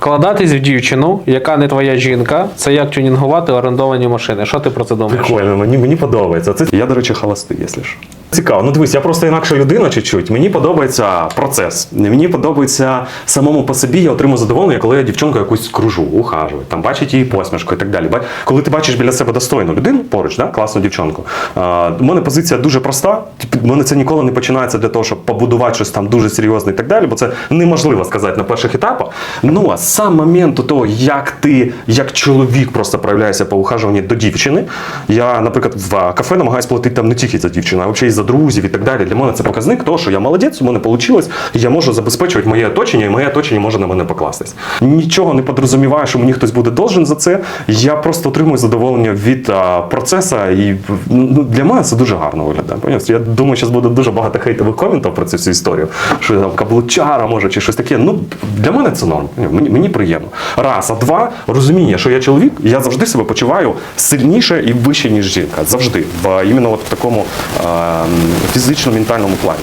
Вкладатись в дівчину, яка не твоя жінка, це як тюнінгувати орендовані машини. Що ти про це думаєш? Прикольно, мені, мені подобається. Це я, до речі, холостий, якщо що. Цікаво. Ну дивись, я просто інакша людина чуть-чуть. Мені подобається процес. Мені подобається самому по собі. Я отримую задоволення, коли я дівчинку якусь кружу, ухажую, там бачить її посмішку і так далі. Коли ти бачиш біля себе достойну людину поруч, да, класну дівчинку. А, у мене позиція дуже проста. У мене це ніколи не починається для того, щоб побудувати щось там дуже серйозне і так далі, бо це неможливо сказати на перших етапах. Ну а сам момент того, як ти, як чоловік, просто проявляєшся по ухажуванні до дівчини. Я, наприклад, в кафе намагаюся платити там не тільки за дівчину, а взагалі за друзів і так далі. Для мене це показник того, що я молодець, у мене вийшло, я можу забезпечувати моє оточення, і моє оточення може на мене покластись. Нічого не подрозуміваю, що мені хтось буде должен за це. Я просто отримую задоволення від а, процесу, і ну, для мене це дуже гарно виглядає. Поняв? Я думаю, зараз буде дуже багато хейтових коментів про цю всю історію, що там каблучара може чи щось таке. Ну для мене це норм. Мені, мені приємно. Раз, а два розуміння, що я чоловік, я завжди себе почуваю сильніше і вище, ніж жінка. Завжди. В іменно от в такому е, фізично-ментальному плані.